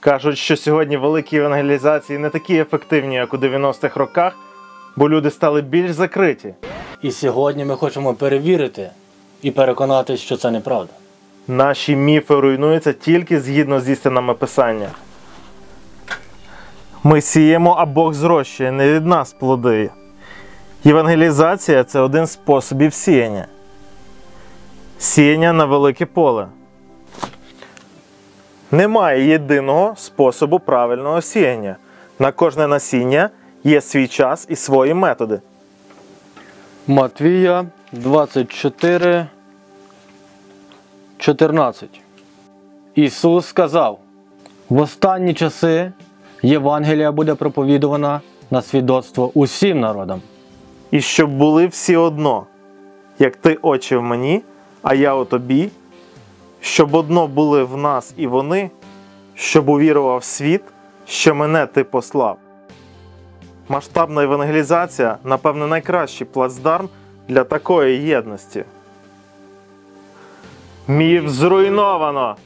Кажуть, що сьогодні великі евангелізації не такі ефективні, як у 90-х роках, бо люди стали більш закриті. І сьогодні ми хочемо перевірити і переконатись, що це неправда. Наші міфи руйнуються тільки згідно з істинами Писання. Ми сіємо, а Бог зрощує, не від нас плоди. Євангелізація це один з способів сіяння. Сіяння на велике поле. Немає єдиного способу правильного сіяння. На кожне насіння є свій час і свої методи. Матвія 24, 14. Ісус сказав: в останні часи Євангелія буде проповідувана на свідоцтво усім народам. і щоб були всі одно, як ти, Отче, в мені, а я у тобі, щоб одно були в нас і вони, щоб увірував світ, що мене ти послав. Масштабна евангелізація, напевне, найкращий плацдарм для такої єдності. Міф зруйновано!